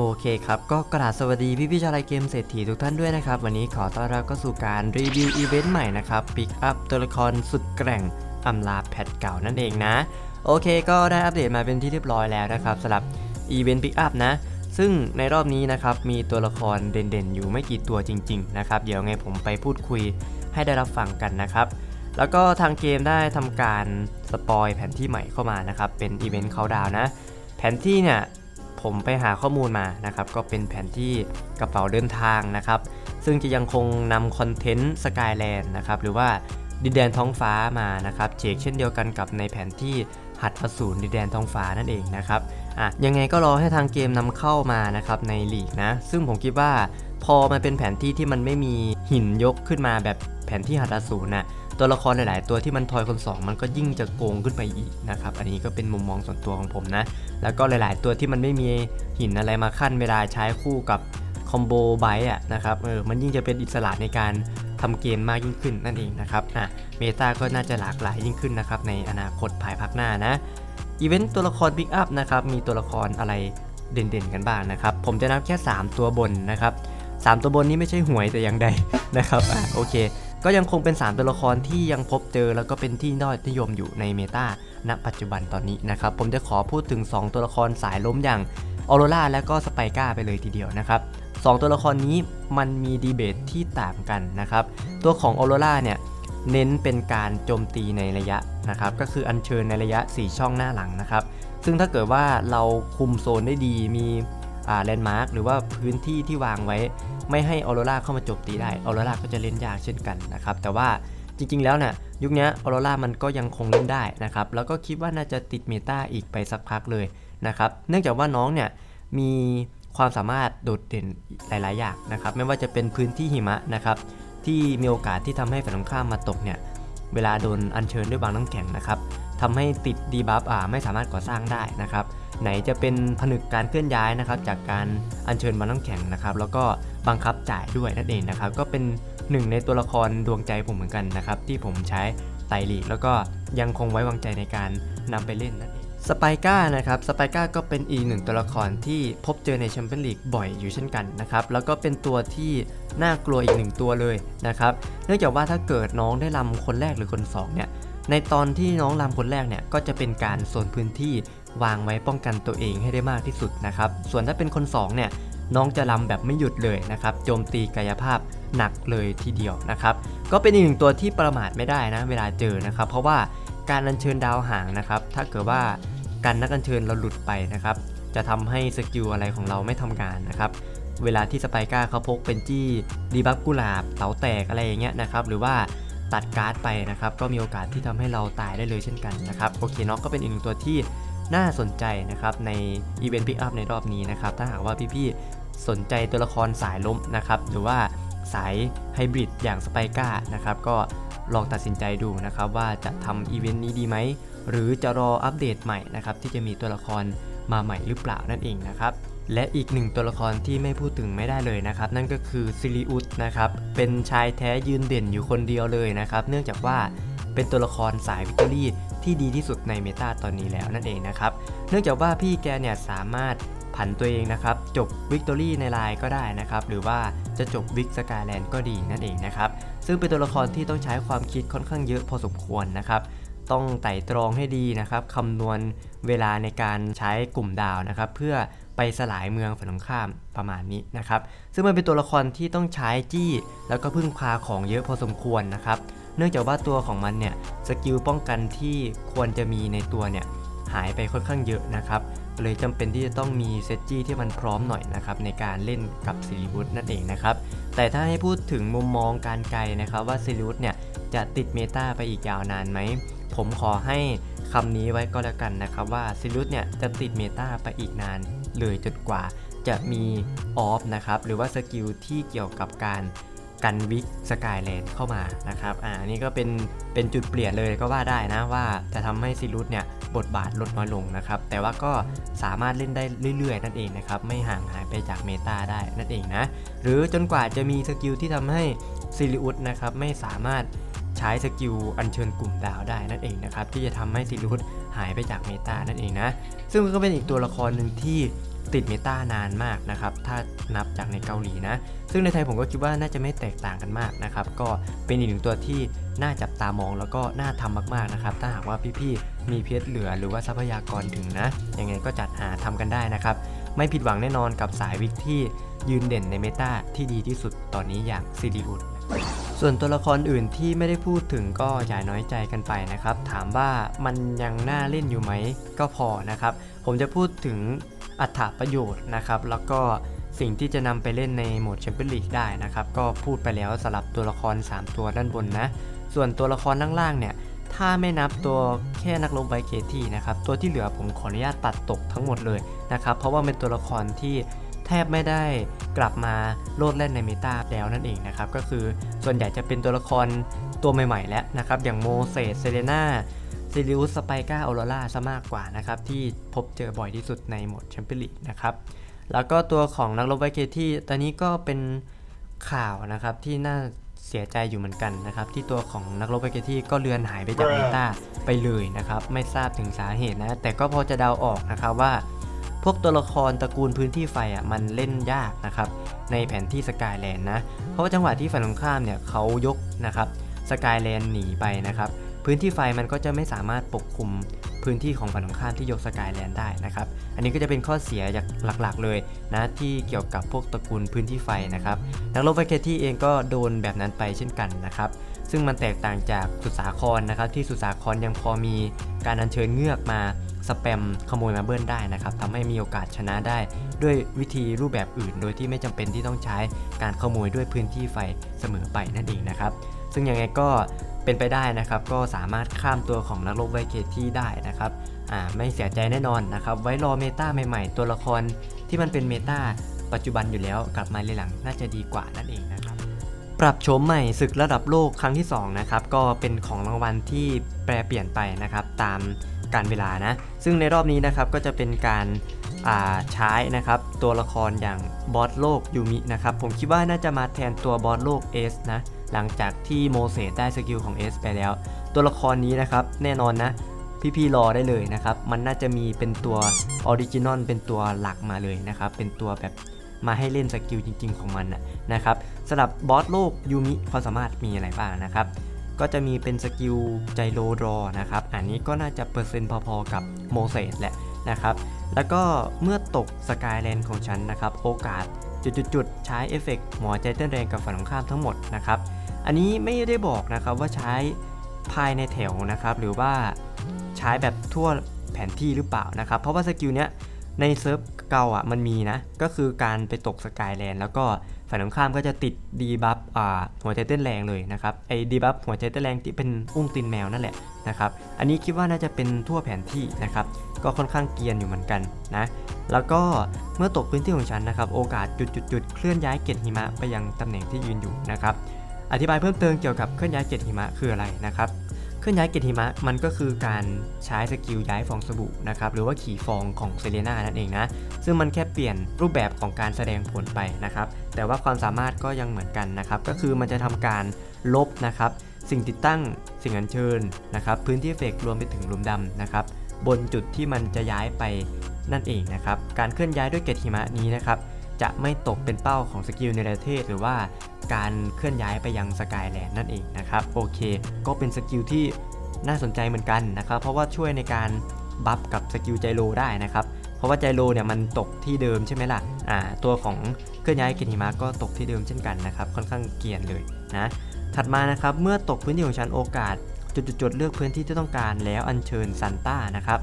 โอเคครับก็กราบสวัสดีพี่พี่ชาวไลเกมเศรษฐีทุกท่านด้วยนะครับ วันนี้ขอต้อนรับเข้าสู่การรีวิวอีเวนต์ใหม่นะครับปิกอัพตัวละครสุดแกร่งอำลาแพทเก่านั่นเองนะ โอเคก็ได้อัปเดตมาเป็นที่เรียบร้อยแล้วนะครับสำหรับอีเวนต์ปิกอัพนะ ซึ่งในรอบนี้นะครับมีตัวละครเด่นๆ อยู่ไม่กี่ตัวจริง ๆ นะครับ เดี๋ยวไงผมไปพูดคุยให้ได้รับฟังกันนะครับ แล้วก็ทางเกมได้ทำการสปอยแผนที่ใหม่เข้ามานะครับเป็นอีเวนต์เขาดาวนะแผนที่เนี่ย ผมไปหาข้อมูลมานะครับ ก็เป็นแผนที่กระเป๋าเดินทางนะครับ ซึ่งจะยังคงนำคอนเทนต์สกายแลนด์นะครับหรือว่าดินแดนท้องฟ้ามานะครับเชกเช่นเดียวกันกับในแผนที่หัดอสูรดินแดนท้องฟ้านั่นเองนะครับอะยังไงก็รอให้ทางเกมนำเข้ามานะครับในลีกนะ ซึ่งผมคิดว่าพอมันเป็นแผนที่ที่มันไม่มีหินยกขึ้นมาแบบแผนที่หัดอสูรน่ะ ตัวละครหลาย ๆ ตัวที่มันทอยคนสองมันก็ยิ่งจะโกงขึ้นไปอีกนะครับ อันนี้ก็เป็นมุมมองส่วนตัวของผมนะ แล้วก็หลาย ๆ ตัวที่มันไม่มีหินอะไรมาขั้นเวลาใช้คู่กับคอมโบไบต์อะนะครับ เออ มันยิ่งจะเป็นอิสระในการทำเกมมากยิ่งขึ้นนั่นเองนะครับ อะ เมตาก็น่าจะหลากหลายยิ่งขึ้นนะครับในอนาคตภายภาคหน้านะ อีเวนต์ตัวละครพิกอัพนะครับ มีตัวละครอะไรเด่น ๆ กันบ้างนะครับ ผมจะนับแค่ 3 ตัวบนนะครับ 3 ตัวบนนี้ไม่ใช่หวยแต่อย่างใดนะครับ อะ โอเค ก็ยังคงเป็น 3 ตัวละครที่ยังพบเจอแล้วก็เป็นที่ยอดนิยมอยู่ในเมตาณปัจจุบันตอนนี้นะครับ ผมจะขอพูดถึง 2 ตัวละครสายล้มอย่างออโรราและก็สไปก้าไปเลยทีเดียวนะครับสองตัวละครนี้มันมีดีเบตที่ต่างกันนะครับ ตัวของออโรราเนี่ยเน้นเป็นการโจมตีในระยะนะครับ ก็คืออัญเชิญในระยะ 4 ช่องหน้าหลังนะครับ ซึ่งถ้าเกิดว่าเราคุมโซนได้ดีมีแลนด์มาร์กหรือว่าพื้นที่ที่วางไว้ ไม่ให้ออโรราเข้ามาโจมตีได้ออโรราก็จะเล่นยากเช่นกันนะครับแต่ว่าจริงๆแล้วเนี่ยยุคนี้ออโรรามันก็ยังคงเล่นได้นะครับแล้วก็คิดว่าน่าจะติดเมตาอีกไปสักพักเลยนะครับเนื่องจากว่าน้องเนี่ยมีความสามารถโดดเด่นหลาย ๆ อย่างนะครับไม่ว่าจะเป็นพื้นที่หิมะนะครับที่มีโอกาสที่ทำให้ฝ่ายตรงข้ามมาตกเนี่ยเวลาโดนอัญเชิญด้วยบางน้ำแข็งนะครับทำให้ติดดีบัฟอ่าไม่สามารถก่อสร้างได้นะครับ ไหนจะเป็นผนึกการเคลื่อนย้ายนะครับ จากการอัญเชิญบาน้ำแข็งนะครับ แล้วก็บังคับจ่ายด้วยนั่นเองนะครับ ก็เป็นหนึ่งในตัวละครดวงใจผมเหมือนกันนะครับ ที่ผมใช้ไตลีแล้วก็ยังคงไว้วางใจในการนำไปเล่นนั่นเองสไปก้านะครับสไปก้าก็เป็นอีกหนึ่งตัวละครที่พบเจอในแชมเปี้ยนลีกบ่อยอยู่เช่นกันนะครับ แล้วก็เป็นตัวที่น่ากลัวอีกหนึ่งตัวเลยนะครับ เนื่องจากว่าถ้าเกิดน้องได้ลำคนแรกหรือคนสองเนี่ยในตอนที่น้องลำคนแรกเนี่ยก็จะเป็นการโซนพื้นที่ วางไว้ป้องกันตัวเองให้ได้มากที่สุดนะครับ ส่วนถ้าเป็นคนสองเนี่ยน้องจะลำแบบไม่หยุดเลยนะครับ โจมตีกายภาพหนักเลยทีเดียวนะครับ ก็เป็นอีกหนึ่งตัวที่ประมาทไม่ได้นะเวลาเจอนะครับ เพราะว่าการอัญเชิญดาวหางนะครับ ถ้าเกิดว่าการนักอัญเชิญเราหลุดไปนะครับ จะทำให้สกิลอะไรของเราไม่ทำงานนะครับ เวลาที่สไปก้าเขาพกเป็นจี้ดีบัฟกุหลาบเต๋าแตกอะไรอย่างเงี้ยนะครับ หรือว่าตัดการ์ดไปนะครับ ก็มีโอกาสที่ทำให้เราตายได้เลยเช่นกันนะครับ โอเคเนาะก็เป็นอีกหนึ่งตัวที่ น่าสนใจนะครับในอีเวนต์พิกอัพในรอบนี้นะครับถ้าหากว่าพี่ๆสนใจตัวละครสายล้มนะครับหรือว่าสายไฮบริดอย่างสไปก้านะครับก็ลองตัดสินใจดูนะครับว่าจะทำอีเวนต์นี้ดีไหม หรือจะรออัปเดตใหม่นะครับที่จะมีตัวละครมาใหม่หรือเปล่านั่นเองนะครับและอีกหนึ่งตัวละครที่ไม่พูดถึงไม่ได้เลยนะครับ นั่นก็คือซิลิอุสนะครับเป็นชายแท้ยืนเด่นอยู่คนเดียวเลยนะครับ เนื่องจากว่าเป็นตัวละครสายวิกตอรี่ ที่ดีที่สุดในเมตาตอนนี้แล้วนั่นเองนะครับ เนื่องจากว่าพี่แกเนี่ยสามารถผันตัวเองนะครับ จบวิกตอรี่ในไลน์ก็ได้นะครับ หรือว่าจะจบวิกสกายแลนด์ก็ดีนั่นเองนะครับ ซึ่งเป็นตัวละครที่ต้องใช้ความคิดค่อนข้างเยอะพอสมควรนะครับ ต้องไต่ตรองให้ดีนะครับคำนวณเวลาในการใช้กลุ่มดาวนะครับ เพื่อไปสลายเมืองฝั่งตรงข้ามประมาณนี้นะครับ ซึ่งมันเป็นตัวละครที่ต้องใช้จี้ แล้วก็พึ่งพาของเยอะพอสมควรนะครับ เนื่องจากว่าตัวของมันเนี่ยสกิลป้องกันที่ควรจะมีในตัวเนี่ยหายไปค่อนข้างเยอะนะครับ เลยจำเป็นที่จะต้องมีเซตจี้ที่มันพร้อมหน่อยนะครับในการเล่นกับซิลิบุสนั่นเองนะครับ แต่ถ้าให้พูดถึงมุมมองการไกลนะครับว่าซิลิบุสเนี่ยจะติดเมตาไปอีกยาวนานไหม ผมขอให้คำนี้ไว้ก็แล้วกันนะครับว่าซิลุสเนี่ยจะติดเมตาไปอีกนานเลยจนกว่าจะมีออฟนะครับหรือว่าสกิลที่เกี่ยวกับการ กันวิกสกายแลนด์เข้ามานะครับอ่าอันนี่ก็เป็นเป็นจุดเปลี่ยนเลยก็ว่าได้นะว่าจะทำให้ซิลุสเนี่ยบทบาทลดน้อยลงนะครับ แต่ว่าก็สามารถเล่นได้เรื่อยๆ นั่นเองนะครับ ไม่ห่างหายไปจากเมตาได้นั่นเองนะ หรือจนกว่าจะมีสกิลที่ทำให้ซิลิอุสนะครับไม่สามารถใช้สกิลอัญเชิญกลุ่มดาวได้นั่นเองนะครับที่จะทำให้ซิลูสหายไปจากเมตานั่นเองนะ ซึ่งก็เป็นอีกตัวละครหนึ่งที่ ติดเมตานานมากนะครับ ถ้านับจากในเกาหลีนะ ซึ่งในไทยผมก็คิดว่าน่าจะไม่แตกต่างกันมากนะครับ ก็เป็นอีกหนึ่งตัวที่น่าจับตามองแล้วก็น่าทำมากๆนะครับ ถ้าหากว่าพี่ๆ มีเพชรเหลือหรือว่าทรัพยากรถึงนะ ยังไงก็จัดหาทำกันได้นะครับ ไม่ผิดหวังแน่นอนกับสายวิกที่ยืนเด่นในเมตาที่ดีที่สุดตอนนี้อย่างซีดีอุดส่วนตัวละครอื่นที่ไม่ได้พูดถึงก็อย่าน้อยใจกันไปนะครับ ถามว่ามันยังน่าเล่นอยู่ไหมก็พอนะครับ ผมจะพูดถึง อัถประโยชน์นะครับ แล้วก็สิ่งที่จะนำไปเล่นในโหมดแชมเปี้ยนลีกได้นะครับ ก็พูดไปแล้วสำหรับตัวละคร 3 ตัวด้านบนนะ ส่วนตัวละครล่างๆเนี่ย ถ้าไม่นับตัวแค่นักลงไบเคที่นะครับ ตัวที่เหลือผมขออนุญาตตัดตกทั้งหมดเลยนะครับ เพราะว่าเป็นตัวละครที่แทบไม่ได้กลับมาโลดเล่นในเมตาแล้วนั่นเองนะครับ ก็คือส่วนใหญ่จะเป็นตัวละครตัวใหม่ๆ แล้วนะครับ อย่างโมเสสเซเลนา ซิลิอุสสไปกาออโรราซะมากกว่านะครับที่พบเจอบ่อยที่สุดในโหมดแชมเปี้ยนลีกนะครับแล้วก็ตัวของนักรบไบเคที่ตอนนี้ก็เป็นข่าวนะครับที่น่าเสียใจอยู่เหมือนกันนะครับที่ตัวของนักรบไบเคที่ก็เลือนหายไปจากเมตาไปเลยนะครับไม่ทราบถึงสาเหตุนะแต่ก็พอจะเดาออกนะครับว่า พวกตัวละครตระกูลพื้นที่ไฟอะมันเล่นยากนะครับในแผนที่สกายแลนด์นะเพราะว่าจังหวะที่ฝั่งตรงข้ามเนี่ยเขายกนะครับสกายแลนด์หนีไปนะครับ พื้นที่ไฟมันก็จะไม่สามารถปกคลุมพื้นที่ของฝั่งตรงข้ามที่ยกสกายแลนด์ได้นะครับ อันนี้ก็จะเป็นข้อเสียอย่างหลักๆเลยนะที่เกี่ยวกับพวกตระกูลพื้นที่ไฟนะครับนักรบไฟเคที่เองก็โดนแบบนั้นไปเช่นกันนะครับซึ่งมันแตกต่างจากสุสาครนะครับ ที่สุสาครยังพอมีการอัญเชิญเงือกมาสแปมขโมยมาเบิ้ลได้นะครับทำให้มีโอกาสชนะได้ ด้วยวิธีรูปแบบอื่น โดยที่ไม่จำเป็นที่ต้องใช้การขโมยด้วยพื้นที่ไฟเสมอไปนั่นเองนะครับ ซึ่งยังไงก็เป็นไปได้นะครับ ก็สามารถข้ามตัวของนักรบไวเคที่ได้นะครับอ่าไม่เสียใจแน่นอนนะครับ ไว้รอเมตาใหม่ๆ ตัวละครที่มันเป็นเมตาปัจจุบันอยู่แล้วกลับมาในหลังน่าจะดีกว่านั่นเองนะครับ ปรับโฉมใหม่ศึกระดับโลกครั้งที่2นะครับก็เป็นของรางวัลที่แปรเปลี่ยนไปนะครับตามการเวลานะ ซึ่งในรอบนี้นะครับก็จะเป็นการ ใช้นะครับตัวละครอย่างบอสโลกยูมินะครับผมคิดว่าน่าจะมาแทนตัวบอสโลกเอสนะหลังจากที่โมเสสได้สกิลของเอสไปแล้ว ตัวละครนี้นะครับแน่นอนนะพี่ๆรอได้เลยนะครับ มันน่าจะมีเป็นตัวออริจินอลเป็นตัวหลักมาเลยนะครับ เป็นตัวแบบมาให้เล่นสกิลจริง ๆ ของมันนะครับสำหรับบอสโลกยูมิความสามารถมีอะไรบ้างนะครับ ก็จะมีเป็นสกิลไจโรดรอนะครับ อันนี้ก็น่าจะเปอร์เซ็นต์พอๆกับโมเสสแหละ นะครับ แล้วก็เมื่อตกสกายแลนด์ของฉันนะครับ โอกาสจุดๆใช้เอฟเฟกต์หมอใจเต้นแรงกับฝั่งตรงข้ามทั้งหมดนะครับ อันนี้ไม่ได้บอกนะครับว่าใช้ภายในแถวนะครับ หรือว่าใช้แบบทั่วแผนที่หรือเปล่านะครับ เพราะว่าสกิลเนี้ยในเซิร์ฟเก่าอะมันมีนะ ก็คือการไปตกสกายแลนด์แล้วก็ ฝ่ายตรงข้ามก็จะติดดีบัฟหัวใจเต้นแรงเลยนะครับไอ้ดีบัฟหัวใจเต้นแรงที่เป็นอุ้งตีนแมวนั่นแหละนะครับอันนี้คิดว่าน่าจะเป็นทั่วแผนที่นะครับก็ค่อนข้างเกียนอยู่เหมือนกันนะแล้วก็เมื่อตกพื้นที่ของฉันนะครับโอกาสจุดๆเคลื่อนย้ายเกล็ดหิมะไปยังตำแหน่งที่ยืนอยู่นะครับอธิบายเพิ่มเติมเกี่ยวกับเคลื่อนย้ายเกล็ดหิมะคืออะไรนะครับ ลื่อนย้ายเกล็ดหิมะมันก็คือการใช้สกิลย้ายฟองสบู่นะครับหรือว่าขี่ฟองของเซเลน่านั่นเองนะ ซึ่งมันแค่เปลี่ยนรูปแบบของการแสดงผลไปนะครับ แต่ว่าความสามารถก็ยังเหมือนกันนะครับ ก็คือมันจะทำการลบนะครับ สิ่งติดตั้งสิ่งอัญเชิญนะครับ พื้นที่เฟกรวมไปถึงหลุมดำนะครับ บนจุดที่มันจะย้ายไปนั่นเองนะครับ การเคลื่อนย้ายด้วยเกล็ดหิมะนี้นะครับ จะไม่ตกเป็นเป้าของสกิลในประเทศ หรือว่าการเคลื่อนย้ายไปยังสกายแลนด์นั่นเองนะครับโอเค ก็เป็นสกิลที่น่าสนใจเหมือนกันนะครับเพราะว่าช่วยในการบัฟกับสกิลไจโรได้นะครับเพราะว่าไจโรเนี่ยมันตกที่เดิมใช่ไหมล่ะอ่าตัวของเคลื่อนย้ายกล็ดหิมะก็ตกที่เดิมเช่นกันนะครับค่อนข้างเกียนเลยนะถัดมานะครับเมื่อตกพื้นที่ของชั้นโอกาสจุดๆๆเลือกพื้นที่ที่ต้องการแล้วอัญเชิญซันต้านะครับ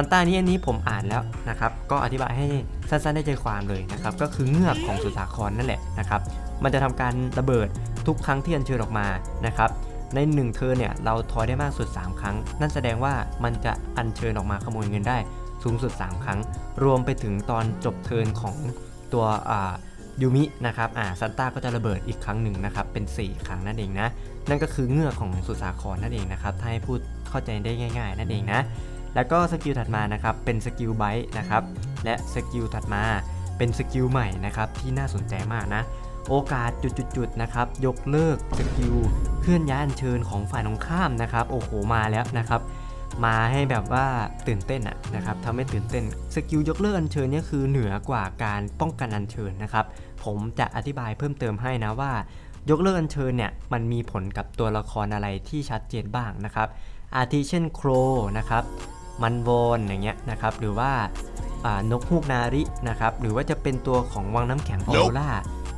ซันต้านี้อันนี้ผมอ่านแล้วนะครับ ก็อธิบายให้สั้นๆได้ใจความเลยนะครับ ก็คือเงือกของสุสาครนั่นแหละนะครับ มันจะทำการระเบิดทุกครั้งที่อัญเชิญออกมานะครับใน1เทิร์นเนี่ยเราทอยได้มากสุด 3 ครั้ง นั่นแสดงว่ามันจะอัญเชิญออกมาขโมยเงินได้สูงสุด 3 ครั้ง รวมไปถึงตอนจบเทิร์นของตัวยูมินะครับอ่าซันต้าก็จะระเบิดอีกครั้งหนึ่งนะครับเป็น 4 ครั้งนั่นเองนะ นั่นก็คือเงือกของสุสาครนั่นเองนะครับถ้าให้พูดเข้าใจได้ง่าย ๆ นั่นเองนะ แล้วก็สกิลถัดมานะครับเป็นสกิลไบต์นะครับและสกิลถัดมาเป็นสกิลใหม่นะครับที่น่าสนใจมากนะโอกาสจุดๆนะครับยกเลิกสกิลเคลื่อนย้ายอัญเชิญของฝ่ายตรงข้ามนะครับโอ้โหมาแล้วนะครับมาให้แบบว่าตื่นเต้นอะนะครับทำให้ตื่นเต้นสกิลยกเลิกอัญเชิญนี่คือเหนือกว่าการป้องกันอัญเชิญนะครับผมจะอธิบายเพิ่มเติมให้นะว่ายกเลิกอัญเชิญเนี่ยมันมีผลกับตัวละครอะไรที่ชัดเจนบ้างนะครับอาทิเช่นโครนะครับ มันโวนอย่างเงี้ยนะครับหรือว่าอ่านกฮูกนารินะครับหรือว่าจะเป็นตัวของวังน้ำแข็งออโรรา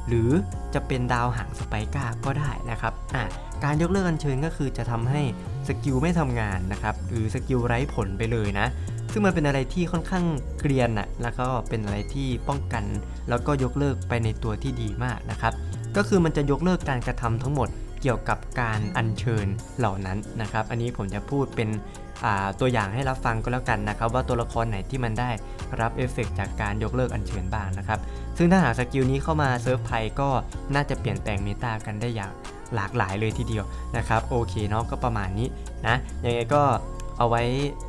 หรือจะเป็นดาวหางสไปก้าก็ได้นะครับอะการยกเลิกอัญเชิญก็คือจะทำให้สกิลไม่ทำงานนะครับหรือสกิลไร้ผลไปเลยนะ ซึ่งมันเป็นอะไรที่ค่อนข้างเกรียนนะแล้วก็เป็นอะไรที่ป้องกัน แล้วก็ยกเลิกไปในตัวที่ดีมากนะครับก็คือมันจะยกเลิกการกระทำทั้งหมด เกี่ยวกับการอัญเชิญเหล่านั้นนะครับ อันนี้ผมจะพูดเป็นตัวอย่างให้รับฟังก็แล้วกันนะครับ ว่าตัวละครไหนที่มันได้รับเอฟเฟกต์จากการยกเลิกอัญเชิญบ้างนะครับ ซึ่งถ้าหากสกิลนี้เข้ามาเซิร์ฟไทยก็น่าจะเปลี่ยนแปลงเมตากันได้อย่างหลากหลายเลยทีเดียวนะครับโอเคเนาะก็ประมาณนี้นะยังไงก็เอาไว้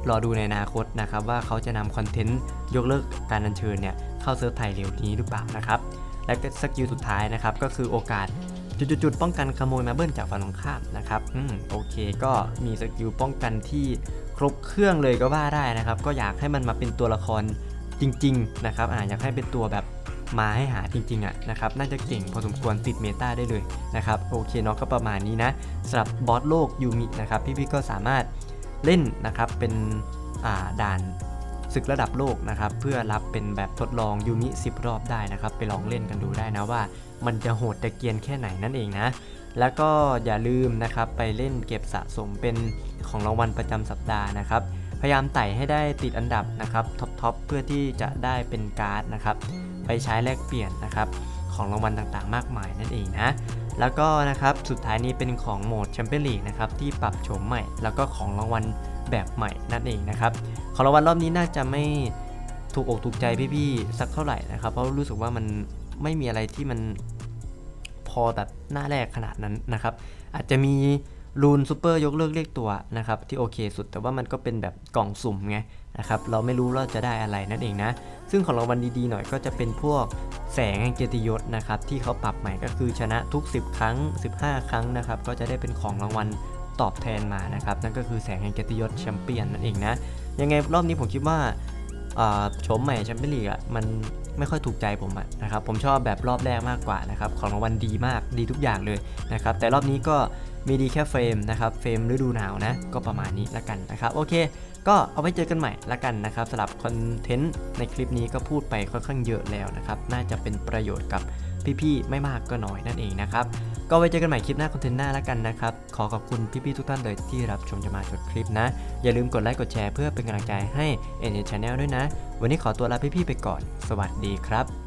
รอดูในอนาคตนะครับว่าเขาจะนำคอนเทนต์ยกเลิกการอัญเชิญเนี่ยเข้าเซิร์ฟไทยเร็วนี้หรือเปล่านะครับและสกิลสุดท้ายนะครับก็คือโอกาส จุดๆป้องกันขโมยมาเบิ้ลจากฝั่งตรงข้ามนะครับอืมโอเคก็มีสกิลป้องกันที่ครบเครื่องเลยก็ว่าได้นะครับ ก็อยากให้มันมาเป็นตัวละครจริง ๆ นะครับอ่าอยากให้เป็นตัวแบบมาให้หาจริงๆอะนะครับน่าจะเก่งพอสมควรติดเมตาได้เลยนะครับโอเคเนาะก็ประมาณนี้นะสำหรับบอสโลกยูมินะครับพี่ๆก็สามารถเล่นนะครับเป็นอ่าด่าน ศึกระดับโลกนะครับ เพื่อรับเป็นแบบทดลองยูมิ10 รอบได้นะครับ ไปลองเล่นกันดูได้นะว่า มันจะโหดตะเกียนแค่ไหนนั่นเองนะ แล้วก็อย่าลืมนะครับไปเล่นเก็บสะสมเป็นของรางวัลประจำสัปดาห์นะครับพยายามไต่ให้ได้ติดอันดับนะครับท็อปทเพื่อที่จะได้เป็นการ์ดนะครับไปใช้แลกเปลี่ยนนะครับของรางวัลต่างๆ มากมายนั่นเองนะแล้วก็นะครับสุดท้ายนี้เป็นของโหมดแชมเปี้ยนลีกนะครับที่ปรับโฉมใหม่ แล้วก็ของรางวัล แบบใหม่นั่นเองนะครับของรางวัลรอบนี้น่าจะไม่ถูกอกถูกใจพี่ๆสักเท่าไหร่นะครับเพราะรู้สึกว่ามันไม่มีอะไรที่มันพอแบบหน้าแรกขนาดนั้นนะครับ อาจจะมีรูนซูเปอร์ยกเลิกเรียกตัวนะครับที่โอเคสุดแต่ว่ามันก็เป็นแบบกล่องสุ่มไงนะครับเราไม่รู้เราจะได้อะไรนั่นเองนะ ซึ่งของรางวัลดีๆหน่อยก็จะเป็นพวกแสงแห่งเกียรติยศนะครับที่เขาปรับใหม่ก็คือชนะทุก 10 ครั้ง 15 ครั้งนะครับก็จะได้เป็นของรางวัล ตอบแทนมานะครับ นั่นก็คือแสงแห่งเกียรติยศแชมเปี้ยนนั่นเองนะ ยังไงรอบนี้ผมคิดว่าโฉมใหม่แชมเปี้ยนลีกอะมันไม่ค่อยถูกใจผมอะนะครับผมชอบแบบรอบแรกมากกว่านะครับของรางวัลดีมากดีทุกอย่างเลยนะครับแต่รอบนี้ก็มีดีแค่เฟรมนะครับเฟรมฤดูหนาวนะก็ประมาณนี้ละกันนะครับโอเค ก็เอาไว้เจอกันใหม่ละกันนะครับสำหรับคอนเทนต์ในคลิปนี้ก็พูดไปค่อนข้างเยอะแล้วนะครับน่าจะเป็นประโยชน์กับพี่ๆไม่มากก็น้อยนั่นเองนะครับ ก็ไว้เจอกันใหม่คลิปหน้าคอนเทนต์หน้าแล้วกันนะครับ ขอขอบคุณพี่ๆทุกท่านเลยที่รับชมจะมาชดคลิปนะ อย่าลืมกดไลค์กดแชร์เพื่อเป็นกำลังใจให้ n อ Channel ด้วยนะ วันนี้ขอตัวลาพี่ๆไปก่อน สวัสดีครับ